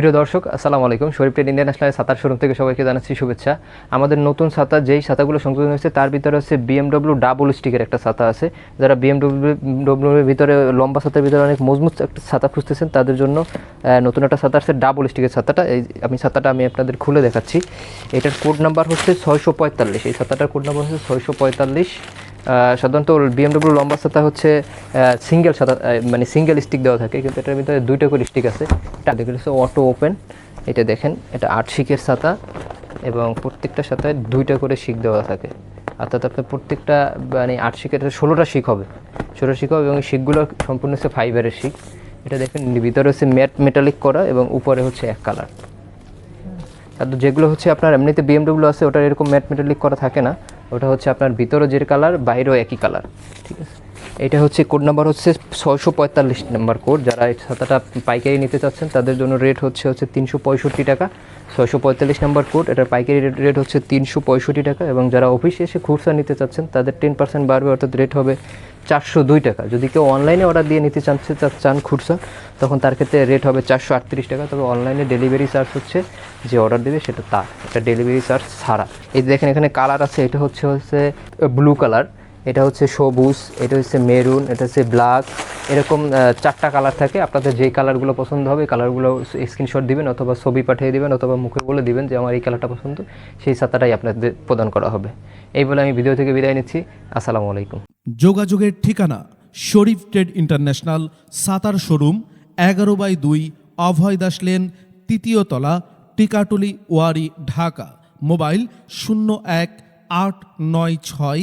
প্রিয় দর্শক, আসসালামু আলাইকুম। শরীফ ট্রেড ইন্টারন্যাশনাল ছাতার শোরুম থেকে সবাইকে জানাচ্ছি শুভেচ্ছা। আমাদের নতুন ছাতা যেই ছাতাগুলো সংযোজন হয়েছে, তার ভিতরে হচ্ছে বিএমডব্লিউ ডাবল স্টিকের একটা ছাতা আছে। যারা বিএমডব্লিউ এর ভিতরে, লম্বা ছাতার ভিতরে অনেক মজবুত একটা ছাতা খুঁজতেছেন, তাদের জন্য নতুন একটা ছাতা আছে ডাবল স্টিকের ছাতাটা এই আমি ছাতাটা আমি আপনাদের খুলে দেখাচ্ছি। এটার কোড নাম্বার হচ্ছে ছয়শো পঁয়তাল্লিশ। এই ছাতাটার কোড নাম্বার হচ্ছে ছয়শো পঁয়তাল্লিশ। সাধারণত বিএমডব্লিউ লম্বা ছাতা হচ্ছে সিঙ্গেল ছাতা মানে সিঙ্গেল স্টিক দেওয়া থাকে, কিন্তু এটার ভিতরে দুইটা করে স্টিক আছে। এটা দেখে হচ্ছে অটো ওপেন এটা দেখেন, এটা আট শিকের ছাতা এবং প্রত্যেকটা সাথে দুইটা করে শিক দেওয়া থাকে। অর্থাৎ আপনার প্রত্যেকটা মানে আট শিকের ষোলোটা শিক হবে। ষোলো শিক হবে এবং এই শিকগুলো সম্পূর্ণ হচ্ছে ফাইবারের শিক এটা দেখেন, ভিতরে হচ্ছে ম্যাট মেটালিক করা এবং উপরে হচ্ছে এক কালার আর যেগুলো হচ্ছে আপনার এমনিতে বিএমডব্লিউ আছে ওটা এরকম ম্যাট মেটালিক করা থাকে না। ওটা হচ্ছে আপনার ভিতরও যে কালার বাইরেও একই কালার। ঠিক আছে? এটা হচ্ছে কোড নাম্বার হচ্ছে ছয়শো পঁয়তাল্লিশ নাম্বার কোড যারা এই ছাতাটা পাইকারি নিতে চাচ্ছেন, তাদের জন্য রেট হচ্ছে হচ্ছে তিনশো পঁয়ষট্টি টাকা। ছয়শো পঁয়তাল্লিশ নাম্বার কোড এটার পাইকারি রেট হচ্ছে তিনশো পঁয়ষট্টি টাকা এবং যারা অফিসে এসে খুচরা নিতে চাচ্ছেন, তাদের টেন পার্সেন্ট বাড়বে, অর্থাৎ রেট হবে চারশো দুই টাকা। যদি কেউ অনলাইনে অর্ডার দিয়ে নিতে চান চান খুচরা, তখন তার ক্ষেত্রে রেট হবে চারশো আটত্রিশ টাকা। তবে অনলাইনে ডেলিভারি চার্জ হচ্ছে, যে অর্ডার দেবে সেটা তার। এটা ডেলিভারি চার্জ ছাড়া। এই দেখেন এখানে কালার আছে, এটা হচ্ছে হচ্ছে ব্লু কালার এটা হচ্ছে সবুজ, এটা হচ্ছে মেরুন, এটা হচ্ছে ব্ল্যাক। এরকম চারটা কালার থাকে। আপনাদের যেই কালারগুলো পছন্দ হবে কালারগুলো স্ক্রিনশট দিবেন অথবা ছবি পাঠিয়ে দিবেন অথবা মুখে বলে দিবেন যে আমার এই কালারটা পছন্দ। সেই ছাতাটাই আপনাদের প্রদান করা হবে। এই বলে আমি ভিডিও থেকে বিদায় নিচ্ছি। আসসালামু আলাইকুম। যোগাযোগের ঠিকানা শরীফ ট্রেড ইন্টারন্যাশনাল, সাতার শোরুম, এগারো বাই দুই, অভয় দাস লেন, তৃতীয় তলা, টিকাটুলি ওয়ারি, ঢাকা। মোবাইল শূন্য এক আট নয় ছয়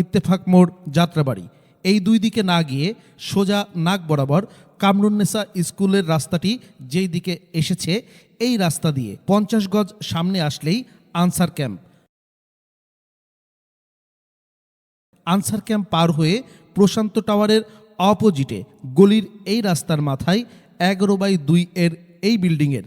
ইত্তেফাক মোড় যাত্রাবাড়ি। এই দুই দিকে না গিয়ে সোজা নাক বরাবর কামরুন্নেসা স্কুলের রাস্তাটি যেই দিকে এসেছে, এই রাস্তা দিয়ে পঞ্চাশ গজ সামনে আসলেই আনসার ক্যাম্প। আনসার ক্যাম্প পার হয়ে প্রশান্ত টাওয়ারের অপোজিটে গলির এই রাস্তার মাথায় এগারো বাই দুই এর এই বিল্ডিংয়ের